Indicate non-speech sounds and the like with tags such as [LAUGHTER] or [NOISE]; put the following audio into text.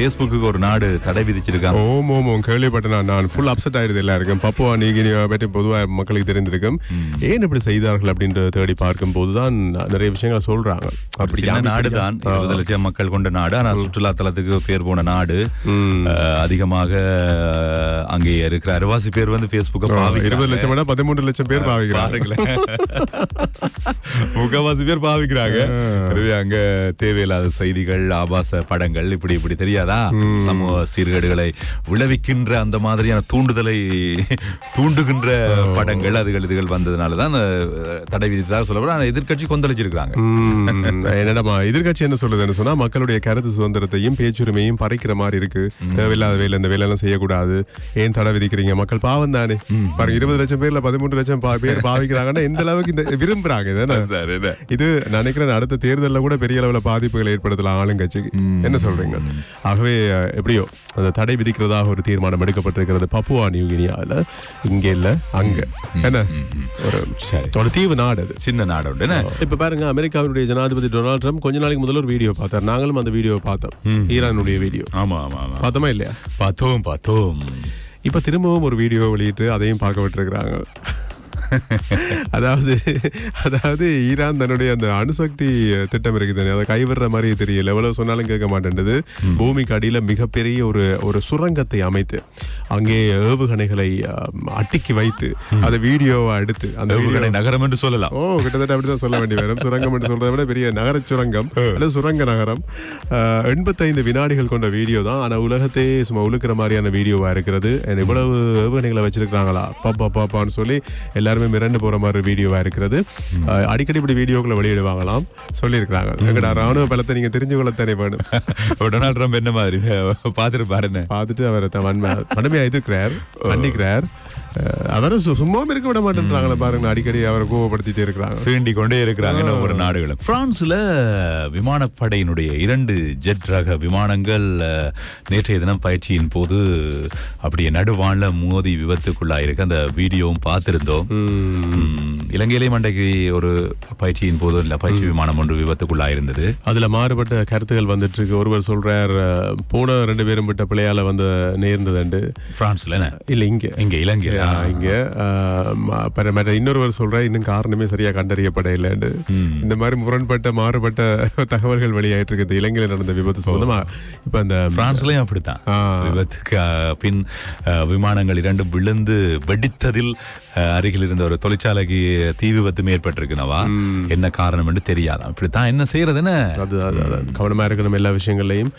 Facebook ஒரு நாடு தடை விதிச்சிருக்காங்க. ஓம் ஓம் ஓம். கேள்விப்பட்ட நான் நான் ஃபுல் அப்செட் ஆயிடுது எல்லாருக்கும். பப்புவா நீகினியா பற்றி பொதுவாக மக்களுக்கு தெரிந்திருக்கும். ஏன் இப்படி செய்தார்கள் அப்படின்ற தேடி பார்க்கும் போதுதான் நிறைய விஷயங்களை சொல்றாங்க. அப்படி நாடு? தான். இருபது லட்சம் மக்கள் கொண்ட நாடு. ஆனா சுற்றுலா தலத்துக்கு பேர் போன நாடு. அதிகமாக அஹ், அங்கே இருக்கிற அரைவாசி பேர் வந்து பேஸ்புக்கை இருபது லட்சம் விட பதிமூன்று லட்சம் பேர் பாவிக்கிறாங்க. [LAUGHS] முக்காவாசி பேர் பாவிக்கிறாங்க. அங்க தேவையில்லாத செய்திகள் ஆபாச படங்கள் இப்படி இப்படி தெரியாதா? சமூக சீர்கேடுகளை விளைவிக்கின்ற அந்த மாதிரியான தூண்டுதலை [LAUGHS] தூண்டுகின்ற படங்கள் அதுகள் இதுகள் வந்ததுனாலதான் தடை விதித்ததாக சொல்லப்படும். ஆனா எதிர்க்கட்சி கொந்தளிச்சிருக்காங்க என்னடா எதிர்கட்சி என்ன சொல்லுதுன்னு சொன்னா மக்களுடைய கருத்து சுதந்திரத்தையும் பேச்சுரிமையும் பறிக்கிற மாதிரி இருக்கு. தேவையில்லாத வேலை இந்த வேலை எல்லாம் செய்யக்கூடாது. ஏன் தடை விதிக்கிறீங்க? மக்கள் பாவம் தானே. பாருங்க இருபது லட்சம் பேர்ல பதிமூன்று லட்சம் பா- பேர் பாவிக்கிறாங்கன்னா எந்த அளவுக்கு இந்த விரும்புறாங்க? இது? நினைக்கிறேன் அடுத்த தேர்தலில் கூட பெரிய அளவுல பாதிப்புகளை ஏற்படுத்தலாம் ஆளுங்கட்சிக்கு. என்ன சொல்றீங்க? ஆகவே எப்படியோ அந்த தடை விதிக்கிறதாக ஒரு தீர்மானம் எடுக்கப்பட்டிருக்கிறது பப்புவா நியூகினியால இங்க இல்ல அங்க. என்ன? ஒரு ஒரு தீவு நாடு அது. சின்ன நாடு உண்டு என்ன? இப்ப பாருங்க அமெரிக்காவினுடைய ஜனாதிபதி டொனால்ட் ட்ரம்ப் கொஞ்ச நாளைக்கு முதல்ல ஒரு வீடியோ பார்த்தார். நாங்களும் அந்த வீடியோவை பார்த்தோம். ஈரானுடைய வீடியோ. ஆமா ஆமா ஆமா. பார்த்தோமா இல்லையா? பார்த்தோம் பார்த்தோம். இப்போ திரும்பவும் ஒரு வீடியோ வெளியிட்டு அதையும் பார்க்க விட்டுருக்குறாங்க. [LAUGHS] அதாவது அதாவது ஈரான் தன்னுடைய அந்த அணுசக்தி திட்டம் இருக்குது அதை கைவிடுற மாதிரி தெரியல. எவ்வளவு சொன்னாலும் கேட்க மாட்டேன்றது. பூமிக்கு அடியில மிகப்பெரிய ஒரு ஒரு சுரங்கத்தை அமைத்து அங்கே ஏவுகணைகளை அட்டிக்கி வைத்து அதை வீடியோவை எடுத்து அந்த ஏவுகணை நகரம் என்று சொல்லலாம். ஓ கிட்டத்தட்ட அப்படிதான் சொல்ல வேண்டி வரும் சுரங்கம் என்று சொல்றதை விட பெரிய நகர சுரங்கம் அல்லது சுரங்க நகரம். எண்பத்தைந்து வினாடிகள் கொண்ட வீடியோ தான். ஆனா உலகத்தையே சும்மா உழுக்கிற மாதிரியான வீடியோவா இருக்கிறது. இவ்வளவு ஏவுகணைகளை வச்சிருக்காங்களா பாப்பா பாப்பான்னு சொல்லி எல்லாருமே மிரண்டு போற மாதிரி வீடியோவா இருக்கிறது. அடிக்கடி இப்படி வீடியோக்களை வெளியிடுவாங்களாம் சொல்லியிருக்கிறாங்க. எங்கடா ராணுவ பலத்தை நீங்க தெரிஞ்சு கொள்ளத்தானே வேணும். [LAUGHS] டொனால்ட் ட்ரம்ப் என்ன மாதிரி? [LAUGHS] பார்த்துட்டு என்ன பார்த்துட்டு அவர் வன்மை வன்மையா எதிர்க்கிறார் கண்டிக்கிறார் சு- சும்மாவும் இருக்க விட மாட்டேன்றாங்களே பாருங்க. அடிக்கடி அவரை கோவப்படுத்திட்டே இருக்கிறாங்க. சீண்டி கொண்டே இருக்கிறாங்க ஒவ்வொரு நாடுகளும் பிரான்ஸ்ல விமானப்படையினுடைய இரண்டு ஜெட் ரக விமானங்கள் நேற்றைய தினம் பயிற்சியின் போது அப்படியே நடுவான்ல மோதி விபத்துக்குள்ளாயிருக்கு. அந்த வீடியோவும் பார்த்திருந்தோம். இலங்கையிலேயும் அன்றைக்கு ஒரு பயிற்சியின் போது இல்ல பயிற்சி விமானம் ஒன்று விபத்துக்குள்ளாயிருந்தது. அதுல மாறுபட்ட கருத்துகள் வந்துட்டு இருக்கு ஒருவர் சொல்றார் அஹ், போன ரெண்டு பேரும் விட்ட பிள்ளையால வந்து நேர்ந்ததுண்டு. பிரான்ஸ்ல? இல்ல இங்க. இங்க இலங்கை அஹ், இங்க? மற்ற இன்னொருவர் சொல்ற இன்னும் காரணமே சரியா கண்டறியப்பட இல்லைன்னு இந்த மாதிரி முரண்பட்ட மாறுபட்ட தகவல்கள் வெளியாயிட்டு இருக்குது. இலங்கையில நடந்த விபத்து சம்பந்தமா இப்ப அந்த பிரான்ஸ்லயும் அப்படித்தான். விபத்துக்கு பின் விமானங்கள் இரண்டும் விழுந்து வெடித்ததில் அருகில் இருந்த ஒரு தொழிற்சாலைக்கு தீ விபத்தும் ஏற்பட்டிருக்குனவா என்ன காரணம் என்று தெரியாதாம் இப்படித்தான் என்ன செய்யறது என்ன அது அது- அது கவனமா இருக்கணும் எல்லா விஷயங்கள்லையும்.